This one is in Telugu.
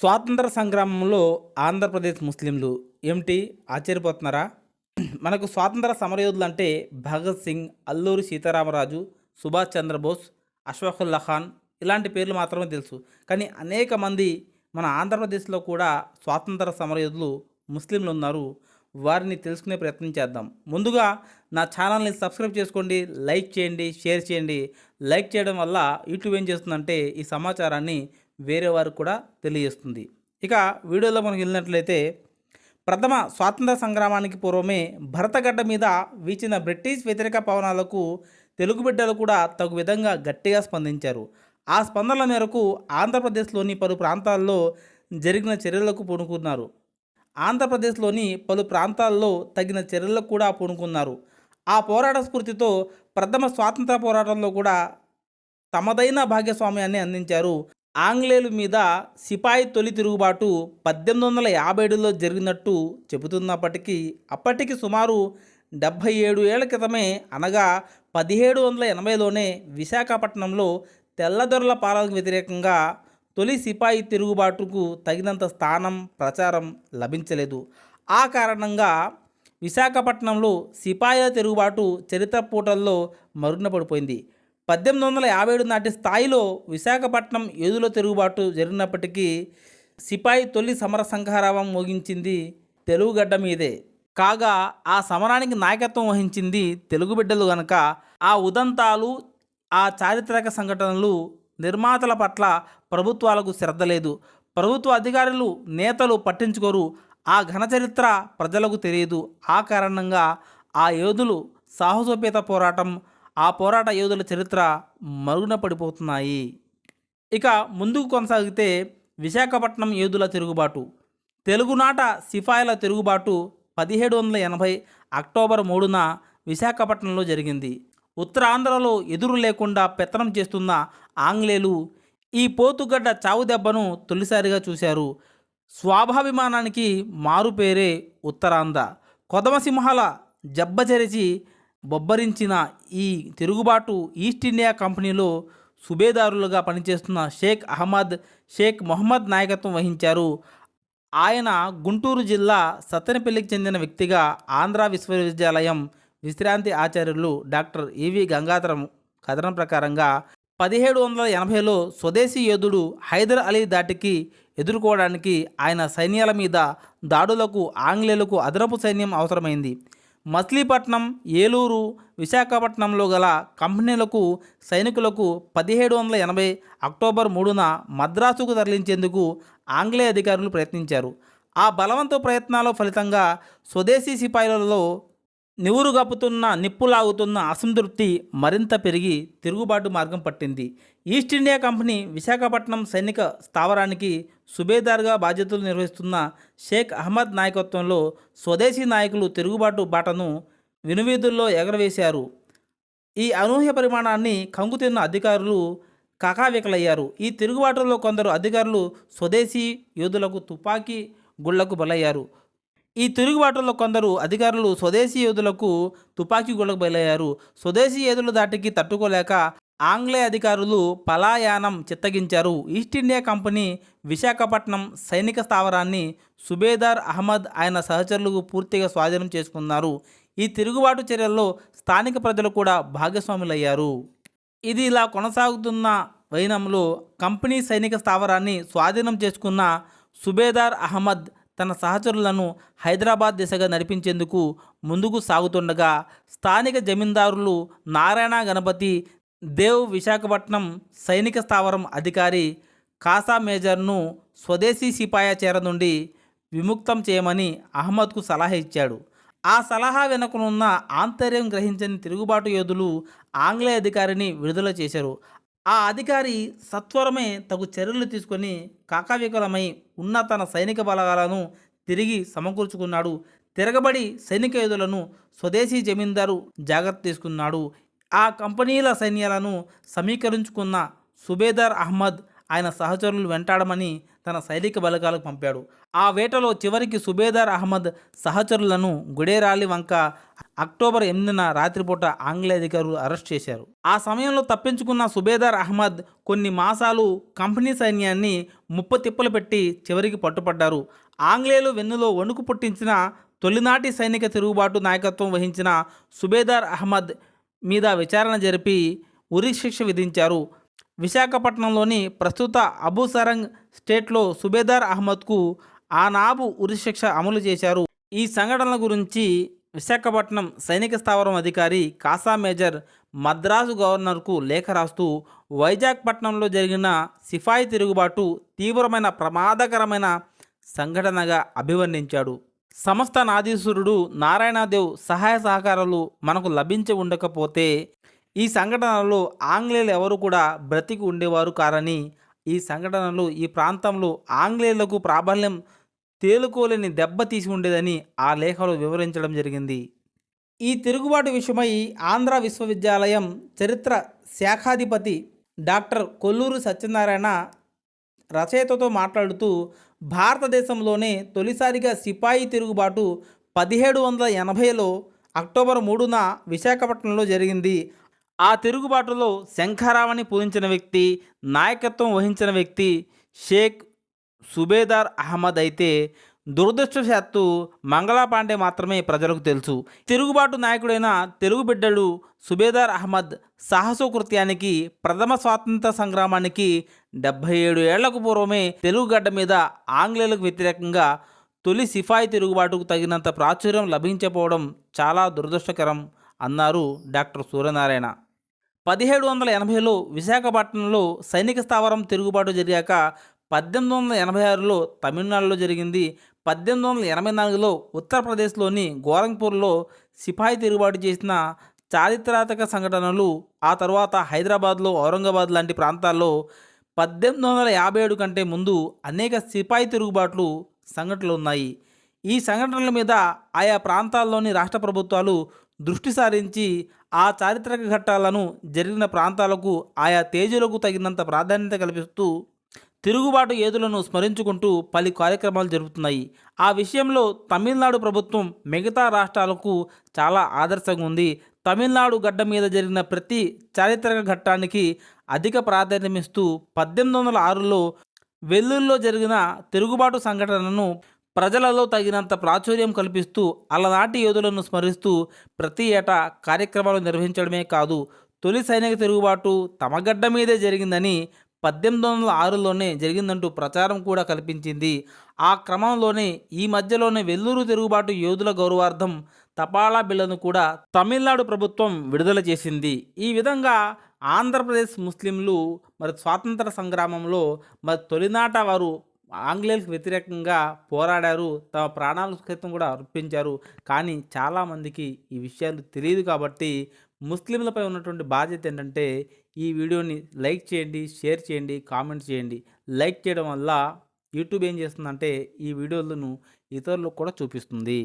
స్వాతంత్ర సంగ్రామంలో ఆంధ్రప్రదేశ్ ముస్లింలు ఏమిటి? ఆశ్చర్యపోతున్నారా? మనకు స్వాతంత్ర సమరయోధులు అంటే భగత్ సింగ్ అల్లూరి సీతారామరాజు సుభాష్ చంద్రబోస్ అష్ఫాకుల్లా ఖాన్ ఇలాంటి పేర్లు మాత్రమే తెలుసు. కానీ అనేక మంది మన ఆంధ్రప్రదేశ్లో కూడా స్వాతంత్ర సమరయోధులు ముస్లింలు ఉన్నారు. వారిని తెలుసుకునే ప్రయత్నం చేద్దాం. ముందుగా నా ఛానల్ని సబ్స్క్రైబ్ చేసుకోండి లైక్ చేయండి షేర్ చేయండి. లైక్ చేయడం వల్ల యూట్యూబ్ ఏం చేస్తుందంటే ఈ సమాచారాన్ని వేరే వారికి కూడా తెలియజేస్తుంది. ఇక వీడియోలో మనకు వెళ్ళినట్లయితే ప్రథమ స్వాతంత్ర సంగ్రామానికి పూర్వమే భరతగడ్డ మీద వీచిన బ్రిటిష్ వ్యతిరేక పవనాలకు తెలుగు బిడ్డలు కూడా తగు విధంగా గట్టిగా స్పందించారు. ఆ స్పందనల మేరకు ఆంధ్రప్రదేశ్లోని పలు ప్రాంతాల్లో జరిగిన చర్యలకు పూనుకున్నారు. ఆంధ్రప్రదేశ్లోని పలు ప్రాంతాల్లో తగిన చర్యలకు కూడా పూనుకున్నారు. ఆ పోరాట స్ఫూర్తితో ప్రథమ స్వాతంత్ర పోరాటంలో కూడా తమదైన భాగస్వామ్యాన్ని అందించారు ఆంగ్లేయుల మీద సిపాయి తొలి తిరుగుబాటు పద్దెనిమిది వందల యాభై ఏడులో జరిగినట్టు చెబుతున్నప్పటికీ అప్పటికి సుమారు డెబ్భై ఏడు ఏళ్ళ క్రితమే అనగా పదిహేడు వందల ఎనభైలోనే విశాఖపట్నంలో తెల్లదొరల పాలనకు వ్యతిరేకంగా తొలి సిపాయి తిరుగుబాటుకు తగినంత స్థానం ప్రచారం లభించలేదు. ఆ కారణంగా విశాఖపట్నంలో సిపాయిల తిరుగుబాటు చరిత్ర పూటల్లో మరుగున పడిపోయింది పద్దెనిమిది వందల యాభై ఏడు నాటి స్థాయిలో విశాఖపట్నం ఏదుల తిరుగుబాటు జరిగినప్పటికీ సిపాయి తొలి సమర సంహారావం మోగించింది తెలుగుగడ్డ మీదే. కాగా ఆ సమరానికి నాయకత్వం వహించింది తెలుగు బిడ్డలు గనక ఆ ఉదంతాలు ఆ చారిత్రక సంఘటనలు నిర్మాతల పట్ల ప్రభుత్వాలకు శ్రద్ధ లేదు. ప్రభుత్వ అధికారులు నేతలు పట్టించుకోరు. ఆ ఘన చరిత్ర ప్రజలకు తెలియదు. ఆ కారణంగా ఆ యోధులు సాహసోపేత పోరాటం ఆ పోరాట యోధుల చరిత్ర మరుగున పడిపోతున్నాయి. ఇక ముందుకు కొనసాగితే విశాఖపట్నం యోధుల తిరుగుబాటు తెలుగునాట సిపాయిల తిరుగుబాటు పదిహేడు వందల ఎనభై అక్టోబర్ మూడున విశాఖపట్నంలో జరిగింది. ఉత్తరాంధ్రలో ఎదురు లేకుండా పెత్తనం చేస్తున్న ఆంగ్లేయులు ఈ పోతుగడ్డ చావు దెబ్బను తొలిసారిగా చూశారు. స్వాభాభిమానానికి మారుపేరే ఉత్తరాంధ్ర. కొదమసింహాల జబ్బచరిచి బొబ్బరించిన ఈ తిరుగుబాటు ఈస్ట్ ఇండియా కంపెనీలో సుబేదారులుగా పనిచేస్తున్న షేక్ అహ్మద్ షేక్ మొహమ్మద్ నాయకత్వం వహించారు. ఆయన గుంటూరు జిల్లా సత్తెనపల్లికి చెందిన వ్యక్తిగా ఆంధ్ర విశ్వవిద్యాలయం విశ్రాంతి ఆచార్యులు డాక్టర్ ఈవి గంగాధరం కథనం ప్రకారంగా పదిహేడు వందల ఎనభైలో స్వదేశీ యోధుడు హైదర్ అలీ దాటికి ఎదుర్కోవడానికి ఆయన సైన్యాల మీద దాడులకు ఆంగ్లేయులకు అదనపు సైన్యం అవసరమైంది. మచిలీపట్నం ఏలూరు విశాఖపట్నంలో గల కంపెనీలకు సైనికులకు పదిహేడు వందల ఎనభై అక్టోబర్ మూడున మద్రాసుకు తరలించేందుకు ఆంగ్లేయ అధికారులు ప్రయత్నించారు. ఆ బలవంత ప్రయత్నాల ఫలితంగా స్వదేశీ సిపాయిలలో నివురు గప్పుతున్న నిప్పులాగుతున్న అసంతృప్తి మరింత పెరిగి తిరుగుబాటు మార్గం పట్టింది. ఈస్ట్ ఇండియా కంపెనీ విశాఖపట్నం సైనిక స్థావరానికి సుబేదార్గా బాధ్యతలు నిర్వహిస్తున్న షేక్ అహ్మద్ నాయకత్వంలో స్వదేశీ నాయకులు తిరుగుబాటు బాటను వినువీధుల్లో ఎగరవేశారు. ఈ అనూహ్య పరిమాణాన్ని కంగుతిన్న అధికారులు కాకావికలయ్యారు. ఈ తిరుగుబాటులో కొందరు అధికారులు స్వదేశీ యోధులకు తుపాకీ గుళ్ళకు బలయ్యారు. ఈ తిరుగుబాటులో కొందరు అధికారులు స్వదేశీ యోధులకు తుపాకీ గుళ్ళకు బయలయ్యారు స్వదేశీ యోధుల దాటికి తట్టుకోలేక ఆంగ్లేయ అధికారులు పలాయానం చిత్తగించారు. ఈస్ట్ ఇండియా కంపెనీ విశాఖపట్నం సైనిక స్థావరాన్ని సుబేదార్ అహ్మద్ ఆయన సహచరులకు పూర్తిగా స్వాధీనం చేసుకున్నారు. ఈ తిరుగుబాటు చర్యల్లో స్థానిక ప్రజలు కూడా భాగస్వాములయ్యారు. ఇది ఇలా కొనసాగుతున్న వైనంలో కంపెనీ సైనిక స్థావరాన్ని స్వాధీనం చేసుకున్న సుబేదార్ అహ్మద్ తన సహచరులను హైదరాబాద్ దిశగా నడిపించేందుకు ముందుకు సాగుతుండగా స్థానిక జమీందారులు నారాయణ గణపతి దేవ్ విశాఖపట్నం సైనిక స్థావరం అధికారి కాసా మేజర్ను స్వదేశీ సిపాయ చేర నుండి విముక్తం చేయమని అహ్మద్కు సలహా ఇచ్చాడు. ఆ సలహా వెనుకనున్న ఆంతర్యం గ్రహించని తిరుగుబాటు యోధులు ఆంగ్లేయ అధికారిని విడుదల చేశారు. ఆ అధికారి సత్వరమే తగు చర్యలు తీసుకొని కాకావికలమై ఉన్న తన సైనిక బలగాలను తిరిగి సమకూర్చుకున్నాడు. తిరగబడి సైనిక యోధులను స్వదేశీ జమీందారు జాగ్రత్త తీసుకున్నాడు. ఆ కంపెనీల సైన్యాలను సమీకరించుకున్న సుబేదార్ అహ్మద్ ఆయన సహచరులు వెంటాడమని తన సైనిక బలగాలకు పంపాడు. ఆ వేటలో చివరికి సుబేదార్ అహ్మద్ సహచరులను గుడేరాలి వంక అక్టోబర్ ఎనిమిదిన రాత్రిపూట ఆంగ్లేయ అధికారులు అరెస్ట్ చేశారు. ఆ సమయంలో తప్పించుకున్న సుబేదార్ అహ్మద్ కొన్ని మాసాలు కంపెనీ సైన్యాన్ని ముప్పు తిప్పలు పెట్టి చివరికి పట్టుపడ్డారు. ఆంగ్లేయులు వెన్నులో వణుకు పుట్టించిన తొలినాటి సైనిక తిరుగుబాటు నాయకత్వం వహించిన సుబేదార్ అహ్మద్ మీద విచారణ జరిపి ఉరి శిక్ష విధించారు. విశాఖపట్నంలోని ప్రస్తుత అబుసరంగ్ స్టేట్లో సుబేదార్ అహ్మద్కు ఆనాబు ఉరిశిక్ష అమలు చేశారు. ఈ సంఘటనల గురించి విశాఖపట్నం సైనిక స్థావరం అధికారి కాసా మేజర్ మద్రాసు గవర్నర్కు లేఖ రాస్తూ వైజాగ్ పట్టణంలో జరిగిన సిఫాయి తిరుగుబాటు తీవ్రమైన ప్రమాదకరమైన సంఘటనగా అభివర్ణించాడు. సమస్త నాదీశ్వరుడు నారాయణదేవ్ సహాయ సహకారాలు మనకు లభించి ఉండకపోతే ఈ సంఘటనలో ఆంగ్లేయులు ఎవరు కూడా బ్రతికి ఉండేవారు కారని ఈ సంఘటనలు ఈ ప్రాంతంలో ఆంగ్లేయులకు ప్రాబల్యం తేలుకోలేని దెబ్బ తీసి ఉండేదని ఆ లేఖలో వివరించడం జరిగింది. ఈ తిరుగుబాటు విషయమై ఆంధ్ర విశ్వవిద్యాలయం చరిత్ర శాఖాధిపతి డాక్టర్ కొల్లూరు సత్యనారాయణ రచయితతో మాట్లాడుతూ భారతదేశంలోనే తొలిసారిగా సిపాయి తిరుగుబాటు పదిహేడు వందల ఎనభైలో అక్టోబర్ మూడున విశాఖపట్నంలో జరిగింది. ఆ తిరుగుబాటులో శంఖారావణి పూజించిన వ్యక్తి నాయకత్వం వహించిన వ్యక్తి షేక్ సుబేదార్ అహ్మద్ అయితే దురదృష్టవశాత్తు మంగళపాండే మాత్రమే ప్రజలకు తెలుసు. తిరుగుబాటు నాయకుడైన తెలుగు బిడ్డలు సుబేదార్ అహ్మద్ సాహసోకృత్యానికి ప్రథమ స్వాతంత్ర సంగ్రామానికి డెబ్భై ఏడు ఏళ్ళకు పూర్వమే తెలుగు గడ్డ మీద ఆంగ్లేయులకు వ్యతిరేకంగా తొలి సిఫాయి తిరుగుబాటుకు తగినంత ప్రాచుర్యం లభించకపోవడం చాలా దురదృష్టకరం అన్నారు డాక్టర్ సూర్యనారాయణ. పదిహేడు వందల ఎనభైలో విశాఖపట్నంలో సైనిక స్థావరం తిరుగుబాటు జరిగాక పద్దెనిమిది వందల ఎనభై ఆరులో తమిళనాడులో జరిగింది. పద్దెనిమిది వందల ఎనభై నాలుగులో ఉత్తరప్రదేశ్లోని గోరంగ్పూర్లో సిపాయి తిరుగుబాటు చేసిన చారిత్రాత్మక సంఘటనలు ఆ తర్వాత హైదరాబాద్లో ఔరంగాబాద్ లాంటి ప్రాంతాల్లో పద్దెనిమిది వందల యాభై ఏడు కంటే ముందు అనేక సిపాయి తిరుగుబాట్లు సంఘటనలు ఉన్నాయి. ఈ సంఘటనల మీద ఆయా ప్రాంతాల్లోని రాష్ట్ర ప్రభుత్వాలు దృష్టి సారించి ఆ చారిత్రక ఘట్టాలను జరిగిన ప్రాంతాలకు ఆయా తేజీలకు తగినంత ప్రాధాన్యత కల్పిస్తూ తిరుగుబాటు ఏదులను స్మరించుకుంటూ పలు కార్యక్రమాలు జరుగుతున్నాయి ఆ విషయంలో తమిళనాడు ప్రభుత్వం మిగతా రాష్ట్రాలకు చాలా ఆదర్శంగా ఉంది. తమిళనాడు గడ్డ మీద జరిగిన ప్రతి చారిత్రక ఘట్టానికి అధిక ప్రాధాన్యమిస్తూ పద్దెనిమిది వందల ఆరులో వెల్లుల్లో జరిగిన తిరుగుబాటు సంఘటనను ప్రజలలో తగినంత ప్రాచుర్యం కల్పిస్తూ అలనాటి యోధులను స్మరిస్తూ ప్రతి ఏటా కార్యక్రమాలు నిర్వహించడమే కాదు తొలి సైనిక తిరుగుబాటు తమ గడ్డ మీదే జరిగిందని పద్దెనిమిది వందల ఆరులోనే జరిగిందంటూ ప్రచారం కూడా కల్పించింది. ఆ క్రమంలోనే ఈ మధ్యలోనే వెల్లూరు తిరుగుబాటు యోధుల గౌరవార్థం తపాలా బిళ్ళను కూడా తమిళనాడు ప్రభుత్వం విడుదల చేసింది. ఈ విధంగా ఆంధ్రప్రదేశ్ ముస్లింలు మరి స్వాతంత్ర సంగ్రామంలో మరి తొలినాట వారు ఆంగ్లేయులకు వ్యతిరేకంగా పోరాడారు తమ ప్రాణాల సైతం కూడా అర్పించారు. కానీ చాలామందికి ఈ విషయాలు తెలియదు కాబట్టి ముస్లింలపై ఉన్నటువంటి బాధ్యత ఏంటంటే ఈ వీడియోని లైక్ చేయండి షేర్ చేయండి కామెంట్ చేయండి. లైక్ చేయడం వల్ల యూట్యూబ్ ఏం చేస్తుందంటే ఈ వీడియోలను ఇతరులకు కూడా చూపిస్తుంది.